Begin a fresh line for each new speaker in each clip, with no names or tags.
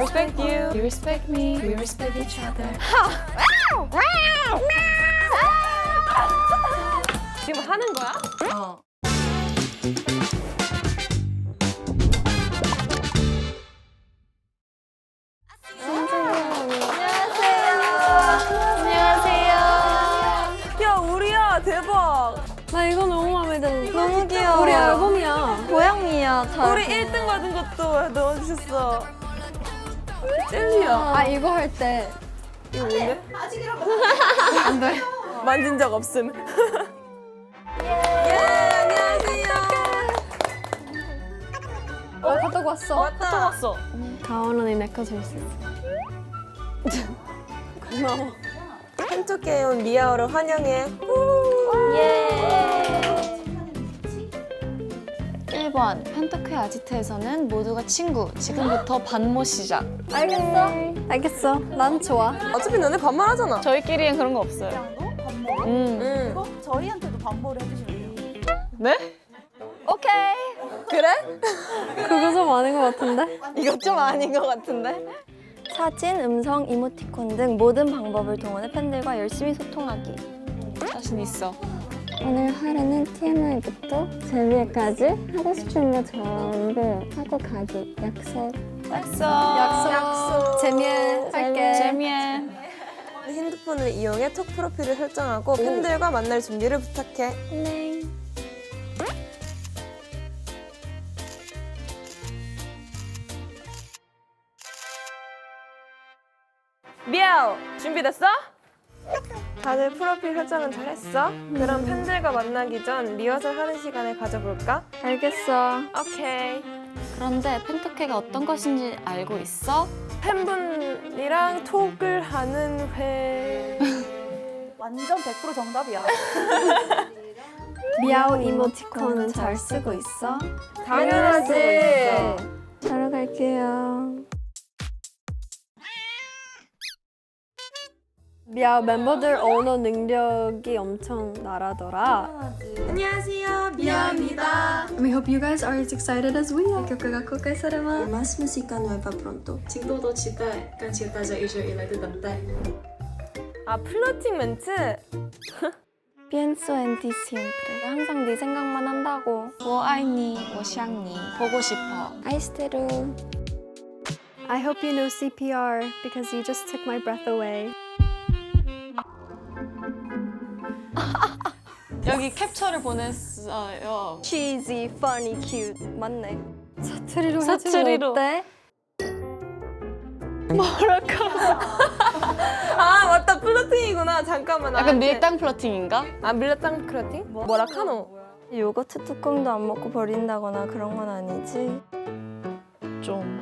respect you. You respect me. We respect each other.
지금 하는 거야?
어.
야 우리야 대박.
나 이거 너무 마음에 드는.
너무 귀여워.
우리 앨범이야.
고양이야. 잘.
우리 1등 받은 것도 넣어주셨어. 젤리야.
아 이거 할 때
이거 뭔데? 안 돼. 만진 적 없음. 예 안녕하세요.
어, 카톡 왔어.
왔다. 왔어.
가온 언니 내거 줄수 있어. 고마워.
한쪽에 온 미아오를 환영해.
1번 펜터크 아지트에서는 모두가 친구. 지금부터 반모 시작.
알겠어. 알겠어. 난 좋아.
어차피 너네 반말하잖아.
저희끼리엔 그런 거 없어요. 음.
응.
저희한테도 반모를 해주시면
네?
오케이.
그래?
그거 좀 아닌 것 같은데?
이거 좀 아닌 것 같은데. 사진, 음성, 이모티콘 등 모든 방법을 동원해 팬들과 열심히 소통하기.
자신 있어.
오늘 하루는 TMI부터 젤리까지 하고 싶은 거 전부 하고 가기 약속
약속.
약속. 재미에 할게.
재미해.
핸드폰을 이용해 톡 프로필을 설정하고 팬들과 만날 준비를 부탁해.
네
미아오 준비됐어? 다들 프로필 설정은 잘 했어? 그럼 팬들과 만나기 전 리허설 하는 시간을 가져볼까?
알겠어.
오케이.
그런데 펜터케가 어떤 것인지 알고 있어?
팬분이랑 톡을 하는 회.
완전 100% 정답이야.
미아오 이모티콘은 잘 쓰고 있어?
당연하지.
자러 갈게요
미아오 멤버들 언어 능력이 엄청 나라더라.
안녕하세요. 미아입니다.
We hope you guys are as excited as we are. Creo que Gaku será
Más música nueva pronto
Sin duda cita kan cita za ijo ilai de damtai.
아 플러팅 멘트?
Pienso en ti siempre. 항상 네 생각만 한다고.
我爱你,我想你. 보고 싶어.
아이스테루
I hope you know CPR because you just took my breath away.
여기 캡처를 보냈어요.
Cheesy, funny, cute. 맞네.
사투리로
사투리로.
해주면 어때?
아 맞다 플러팅이구나. 잠깐만.
약간
나한테-
밀당 플러팅인가?
아 밀당 플러팅? 뭐라 카노?
요거트 뚜껑도 안 먹고 버린다거나 그런 건 아니지?
좀.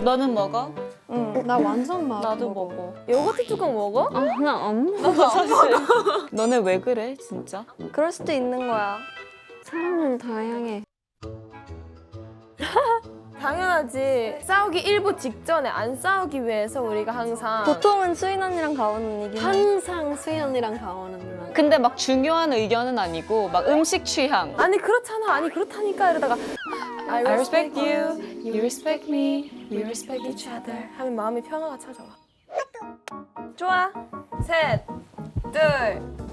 너는 먹어?
응.
나 완전 막
나도 먹어.
요거트 뚜껑 먹어?
나안 먹어
나도 사실. 너네 왜 그래, 진짜?
그럴 수도 있는 거야.
사람은 다양해
당연하지. 싸우기 일보 직전에 안 싸우기 위해서 우리가 항상
보통은 수인 언니랑 가온 언니긴 해.
항상 수연이랑 가온 언니랑.
근데 막 중요한 의견은 아니고 막 음식 취향.
아니 그렇잖아. 아니 그렇다니까 이러다가 I
respect you, you respect me, we respect each other.
하면 마음의 평화가 찾아와. 좋아. 셋, 둘,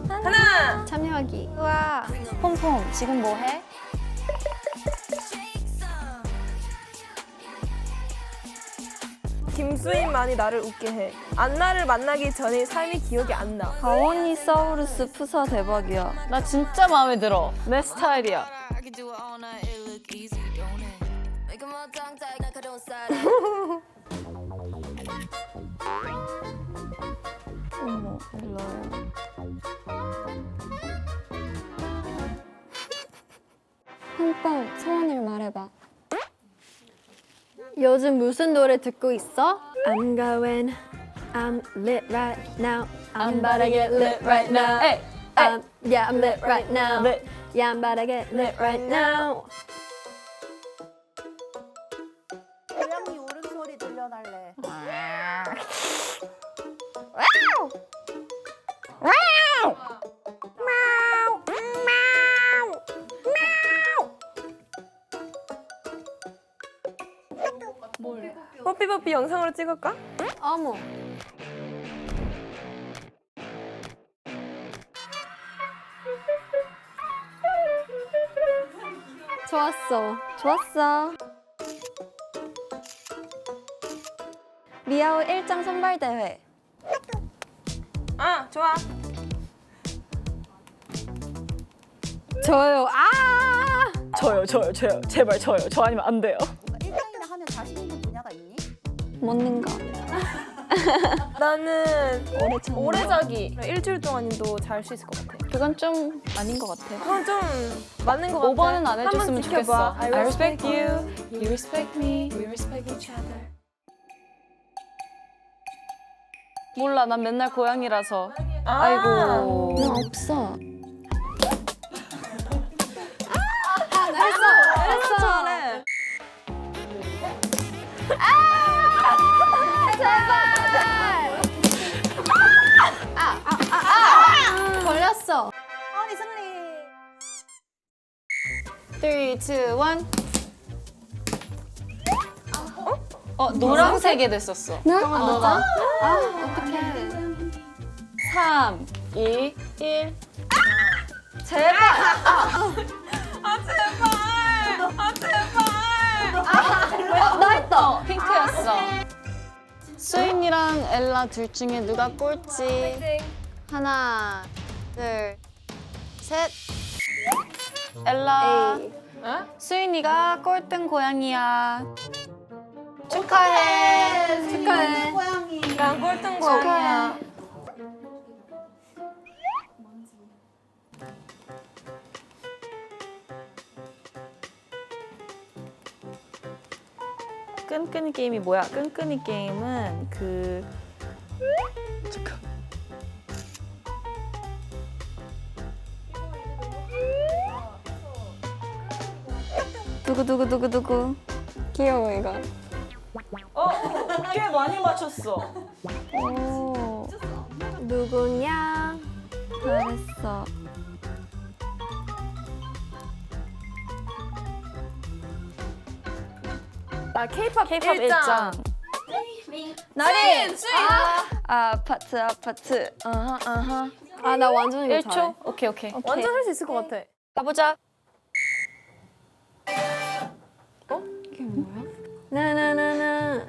하나.
참여하기.
우와.
폼폼, 지금 뭐 해?
김수인만이 나를 웃게 해. 안나를 만나기 전에 삶이 기억이 안 나.
가온이 사우루스 푸사 대박이야.
나 진짜 마음에 들어. 내 스타일이야.
I can do it all night, it look easy, don't it? Make 'em all tongue tied, like I don't side.
어머, 일로요.
팬덤 소원을 말해봐
요즘 무슨 노래 듣고 있어? I'm going, I'm lit right now. I'm about to get lit right now.
에이,
Um, yeah, I'm lit right now.
lit.
Yeah, I'm about to get lit right now.
고양이 울음소리 들려달래.
어 뽀삐뽀삐 영상으로 찍을까?
어머. 좋았어.
좋았어. 미아오 일장 선발 대회.
아 좋아.
저요. 아!
저요, 저요, 저요. 제발 저요. 저 아니면 안 돼요.
먹는 거.
나는
오래 참.
오래 자기 일주일 동안도 잘 수 있을 것 같아.
그건 좀 아닌 것 같아.
그건 좀 맞는 것 같아.
5번은 안
한번
해줬으면
지켜봐.
좋겠어.
I
respect
you.
you, respect me, we respect each other. 몰라, 난 맨날 고양이라서.
아,
아이고.
나 없어.
걸렸어.
아니 승리.
3, 2, 1. 어, 노란색에 됐었어.
나?
어.
아, 어떡해.
3, 2, 1.
제발.
나 했다. 핑크였어. 수인이랑 엘라 둘 중에 누가 꼴찌? 하나, 둘, 셋. 엘라.
어?
수인이가 꼴등 고양이야. 축하해.
축하해.
고양이.
난 꼴등 고양이야.
끈끈이 게임이 뭐야? 끈끈이 게임은 그 잠깐.
두구 두구 두구 두구.
귀여워 이거.
어, 꽤 많이 맞췄어.
오.
누구냐?
잘했어.
나 K-팝
K-pop
일장.
일장.
나린. 아, 아파트 아파트. 어허 어허.
아, 나 완전 이거
1초? 오케이, 오케이.
완전 할 수 있을 것 같아.
가보자.
나나나나.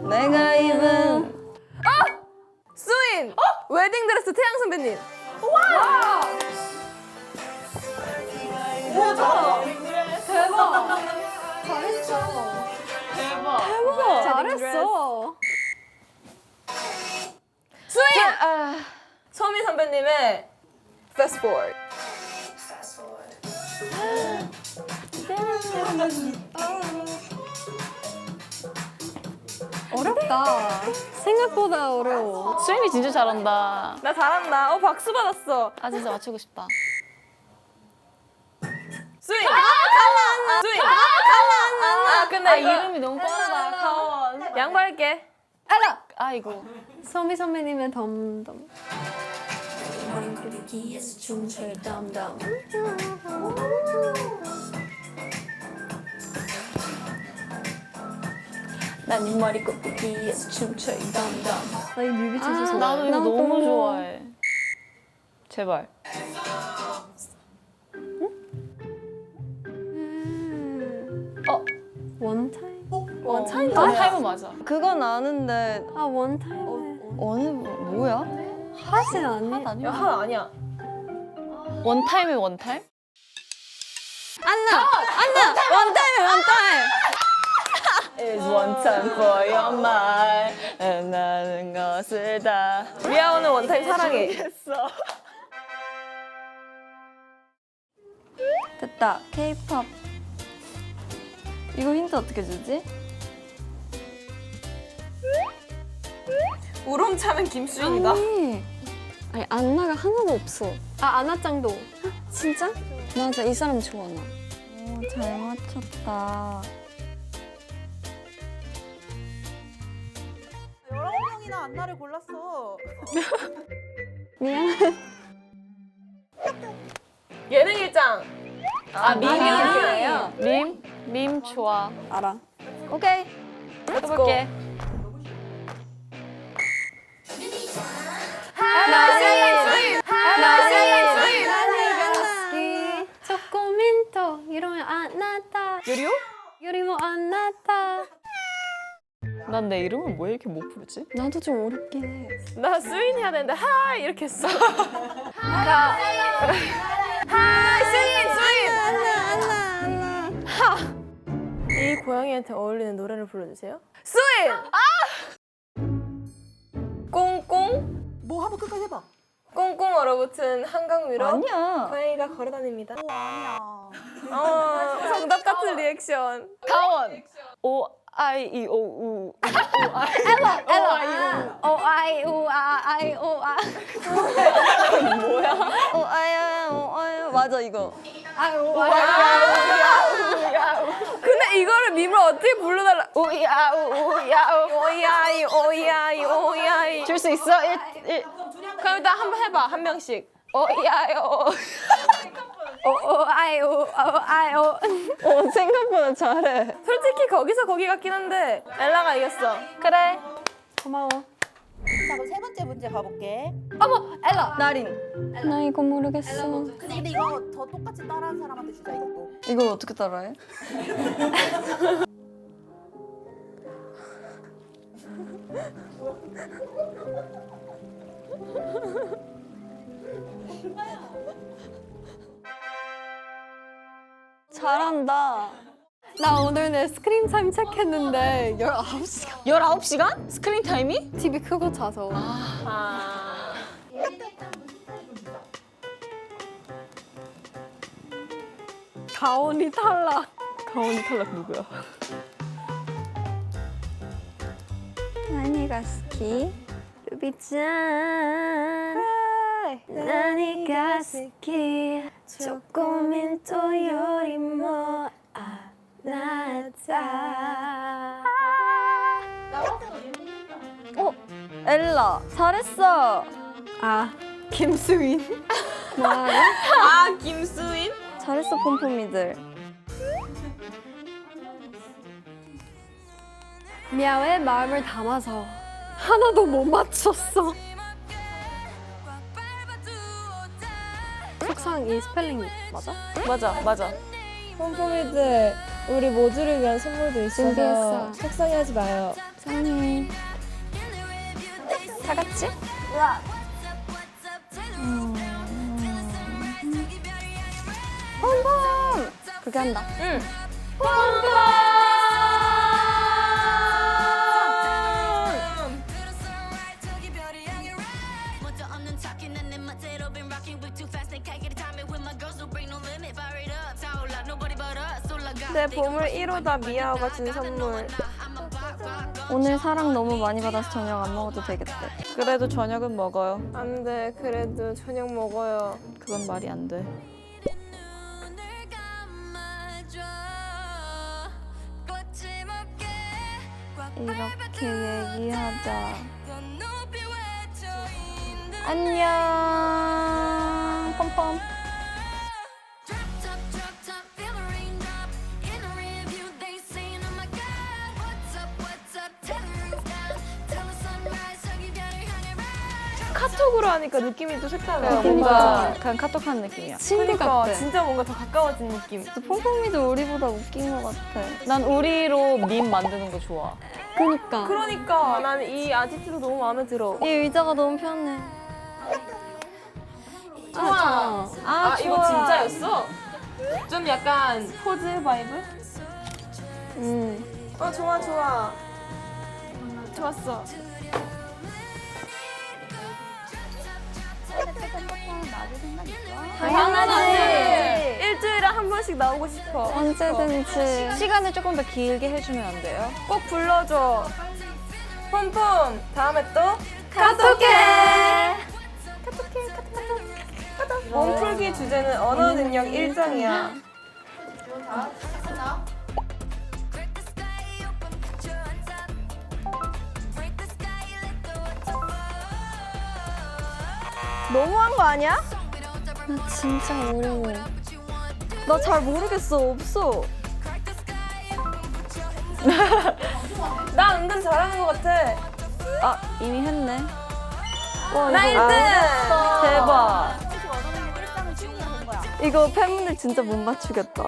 내가 입은
수인! 웨딩 드레스 태양 선배님.
잘했어.
수인! 아, 소민 선배님의 Fast Forward.
어렵다. 생각보다 어려워.
수인이 진짜 잘한다.
나 잘한다. 어 박수 받았어.
아, 진짜 맞추고 싶다.
수인! 아, 수인! 아, 근데
아, 이름이 너무 빠르다. 카원.
양보할게.
아이고.
소미 선배님의 덤덤. 덤덤.
난이 머리 꼽기에서 춤춰 이 덤덤.
나이 뮤비 진짜 좋아.
나도 이거
나도.
너무 좋아해. 제발. 어,
원타임?
원타임 원타임은 맞아.
그건 아는데
아 원타임.
어느 뭐야?
하지 아니?
야, 하 아니야.
원타임이 원타임?
원타임 원타임.
Is one time for your mind. 나는 것을 다.
미아오는 원타임 사랑해.
됐다. K-팝. 이거 힌트 어떻게 주지?
우롱차는 김수인이다.
아니, 아니 안나가 하나도 없어.
아 아나짱도.
진짜? 맞아 이 사람 좋아 나.
오, 잘 맞췄다.
19명이나 안나를 골랐어.
미안.
예능 일장.
아, 밈이야.
밈이에요.
밈? 밈 좋아.
알아.
오케이.
해볼게. 난 내 이름을 왜 이렇게 못 부르지?
나도 좀 어렵긴 해.
나 스윈 해야 되는데 하이 이렇게 했어. 하. 하이 스윈 스윈. 하. 이 고양이한테 어울리는 노래를 불러주세요. 스윈. 아. 꽁꽁
뭐 한번 끝까지 해봐.
꽁꽁 얼어붙은 한강 위로
아니야.
고양이가 걸어다닙니다.
아니야.
어, 정답 같은 리액션.
가원. O I E O U.
엘라 오 아이 오아 아이 오아
어, 아야, 어, 아야. 맞아, 이거.
근데 이거를 밈을 어떻게 불러달라?
우야우 우야우.
오야이 오야이 오야이.
줄수 있어? 일, 일.
그럼 일단 한번 해봐 한 명씩.
오야요.
오 아이 오 아이 오
어, 생각보다 잘해.
솔직히 거기서 거기 같긴 한데 엘라가 이겼어.
그래.
고마워
자 그럼 세 번째 문제 가볼게.
어머 엘라
나린.
나 이거 모르겠어.
근데 이거 더 똑같이 따라한 사람한테 주자 이것도.
이걸 어떻게 따라해? 한다.
나 오늘 내 스크린 타임 체크했는데 19시간
19시간? 스크린 타임이?
TV 크고 자서 가온이 탈락
가온이 탈락 누구야?
나니가 스키.
루비짱 나니가 스키 조금은 또 요리 뭐 나자
엘라, 잘했어.
아 김수인
아 김수인?
잘했어, 폼폼이들.
미아의 마음을 담아서 하나도 못 맞췄어 속상 이 스펠링 맞아?
맞아 맞아.
폼폼이들 우리 모두를 위한 선물도 있어서
준비했어.
속상해 하지 마요.
짠해.
다 같이? 폼폼! 그렇게 한다.
먼저
내 보물 1호다 미아가 준 선물.
오늘 사랑 너무 많이 받아서 저녁 안 먹어도 되겠대.
그래도 저녁은 먹어요.
안 돼 그래도 저녁 먹어요.
그건 말이 안 돼.
이렇게 얘기하자. 안녕. 펌펌.
카톡으로 하니까 느낌이 또 색달라요.
뭔가 그냥 카톡하는 느낌이야.
친구
그러니까
같아.
진짜 뭔가 더 가까워진 느낌.
pompom이도 우리보다 웃긴 것 같아.
난 우리로 밈 만드는 거 좋아.
그니까.
그러니까 나는 이 아지트도 너무 마음에 들어.
이 의자가 너무 편해.
좋아. 아, 이거 진짜였어? 좀 약간 포즈 바이브?
음.
어 좋아 좋아. 좋았어.
당연하지.
일주일에 한 번씩 나오고 싶어.
언제든지.
시간을 조금 더 길게 해주면 안 돼요?
꼭 불러줘. 폼폼 다음에 또 카톡해. 카톡해 카톡 카톡. 몸풀기 주제는 언어 능력 1장이야.
너무한 거 아니야?
나 진짜 어려워.
나 잘 모르겠어. 없어.
나나 은근 잘하는 것 같아.
아 이미 했네.
나 1등!
대박.
지금 원어민이 1등을 지우고 온 거야.
이거 팬분들 진짜 못 맞추겠다.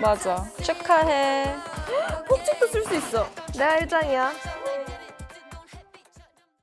맞아. 축하해.
폭죽도 쓸 수 있어. 내가 1장이야.